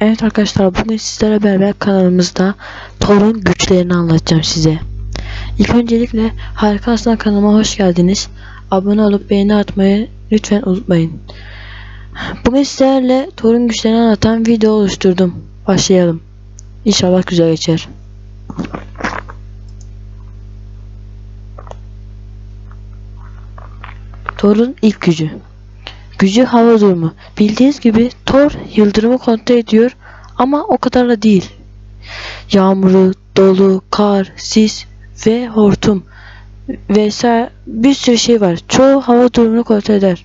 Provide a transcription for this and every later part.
Evet arkadaşlar bugün sizlere beraber kanalımızda Thor'un güçlerini anlatacağım size. İlk öncelikle Harika Aslan kanalıma hoş geldiniz. Abone olup beğeni atmayı lütfen unutmayın. Bugün sizlerle Thor'un güçlerini anlatan video oluşturdum. Başlayalım. İnşallah güzel geçer. Thor'un ilk gücü. Gücü hava durumu. Bildiğiniz gibi Thor yıldırımı kontrol ediyor ama o kadar da değil. Yağmuru, dolu, kar, sis ve hortum vesaire bir sürü şey var. Çoğu hava durumunu kontrol eder.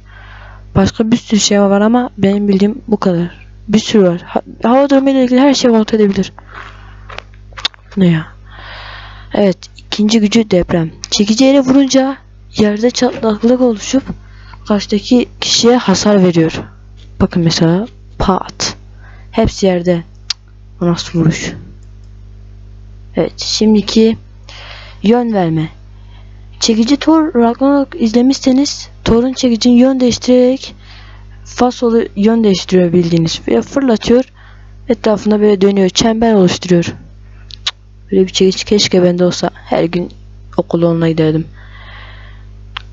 Başka bir sürü şey var ama benim bildiğim bu kadar. Bir sürü var. Ha- hava durumu ile ilgili her şeyi kontrol edebilir. Ne ya? Evet, ikinci gücü deprem. Çekici yere vurunca yerde çatlaklık oluşup karşıdaki kişiye hasar veriyor. Bakın mesela pat. Hepsi yerde. Cık, nasıl vuruş? Evet şimdiki yön verme. Çekici Thor Ragnarok izlemişseniz Thor'un çekicinin yön değiştirerek fasolu yön değiştiriyor bildiğiniz. Ve fırlatıyor. Etrafında böyle dönüyor. Çember oluşturuyor. Böyle bir çekiç keşke bende olsa. Her gün okula onunla giderdim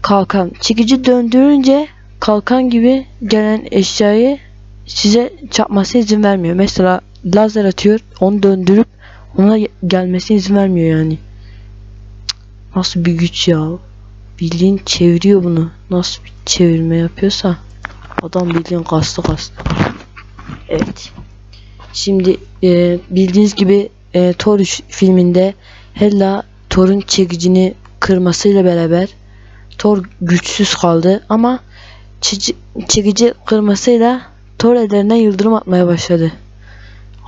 kalkan. Çekici döndürünce kalkan gibi gelen eşyayı size çarpmasına izin vermiyor. Mesela lazer atıyor, onu döndürüp ona gelmesine izin vermiyor yani. Nasıl bir güç ya. Bildiğin çeviriyor bunu. Nasıl bir çevirme yapıyorsa adam bildiğin kastı kastı. Evet. Şimdi e, bildiğiniz gibi e, Thor filminde Hela Thor'un çekicini kırmasıyla beraber Thor güçsüz kaldı ama çekici, kırmasıyla Thor ellerinden yıldırım atmaya başladı.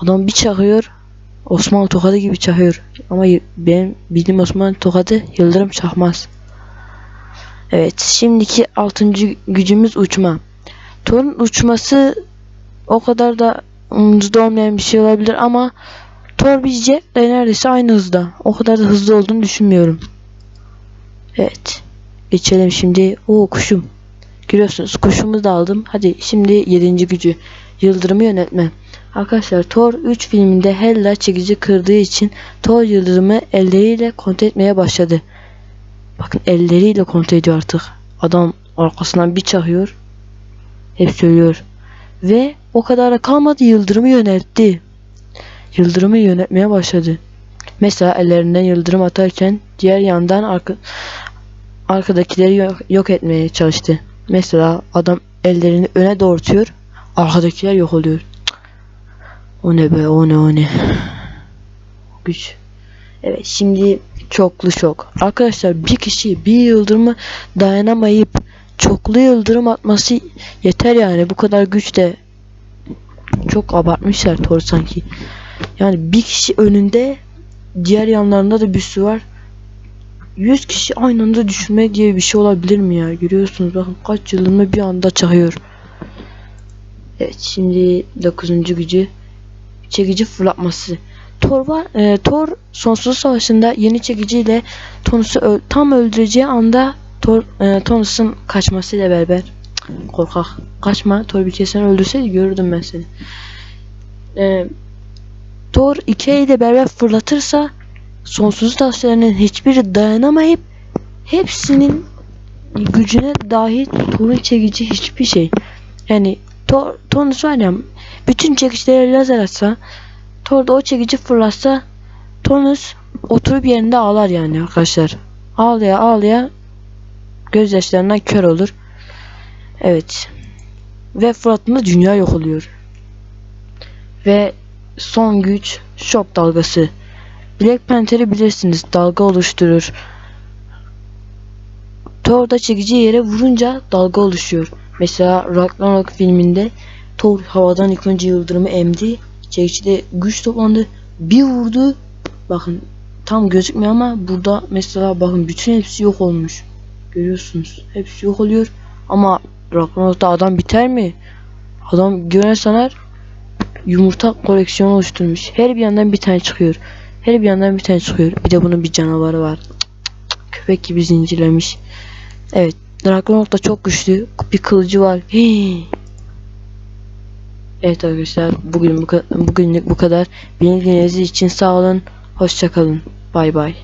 Adam bir çakıyor Osmanlı tokadı gibi çakıyor. Ama benim bildiğim Osmanlı tokadı yıldırım çakmaz. Evet şimdiki altıncı gücümüz uçma. Thor'un uçması o kadar da umurumuzda olmayan bir şey olabilir ama Thor jetle neredeyse aynı hızda. O kadar da hızlı olduğunu düşünmüyorum. Evet. Geçelim şimdi. O kuşum. Görüyorsunuz kuşumu da aldım. Hadi şimdi 7. gücü. Yıldırımı yönetme. Arkadaşlar Thor 3 filminde Hela çekici kırdığı için Thor yıldırımı elleriyle kontrol etmeye başladı. Bakın elleriyle kontrol ediyor artık. Adam arkasından bir çakıyor. Hep söylüyor. Ve o kadar da kalmadı yıldırımı yöneltti. Yıldırımı yönetmeye başladı. Mesela ellerinden yıldırım atarken diğer yandan arka, arkadakileri yok, yok etmeye çalıştı. Mesela adam ellerini öne doğrultuyor. Arkadakiler yok oluyor. Cık. O ne be o ne o ne. Güç. Evet şimdi çoklu şok. Arkadaşlar bir kişi bir yıldırımı dayanamayıp çoklu yıldırım atması yeter yani. Bu kadar güç de çok abartmışlar Thor sanki. Yani bir kişi önünde diğer yanlarında da bir sürü var. 100 kişi aynı anda düşürme diye bir şey olabilir mi ya? Görüyorsunuz bakın kaç yıldırımı bir anda çakıyor. Evet şimdi 9. gücü çekici fırlatması. Thor var. E, Thor sonsuz savaşında yeni çekiciyle Thanos'u öl- tam öldüreceği anda Thor e, Thanos'un kaçmasıyla beraber korkak kaçma Thor bir kez seni öldürseydi görürdüm ben seni. E, Thor iki ile beraber fırlatırsa sonsuz taşlarının hiçbiri dayanamayıp hepsinin gücüne dahil Thor'un çekici hiçbir şey. Yani Thor, Thanos var ya bütün çekicilere lazer atsa Thor da o çekici fırlatsa Thanos oturup yerinde ağlar yani arkadaşlar. Ağlaya ağlaya gözyaşlarından kör olur. Evet. Ve fırlatında dünya yok oluyor. Ve son güç şok dalgası. Black Panther'i bilirsiniz dalga oluşturur. Thor da çekici yere vurunca dalga oluşuyor. Mesela Ragnarok filminde Thor havadan ilk önce yıldırımı emdi. Çekicide güç toplandı. Bir vurdu. Bakın tam gözükmüyor ama burada mesela bakın bütün hepsi yok olmuş. Görüyorsunuz. Hepsi yok oluyor. Ama Ragnarok'ta adam biter mi? Adam gören sanar yumurta koleksiyonu oluşturmuş. Her bir yandan bir tane çıkıyor. Her bir yandan bir tane çıkıyor. Bir de bunun bir canavarı var. Köpek gibi zincirlemiş. Evet. Ragnarok da çok güçlü. Bir kılıcı var. Hii. Evet arkadaşlar bugün bu bugünlük bu kadar. Beni dinlediğiniz için sağ olun. Hoşçakalın. Bay bay.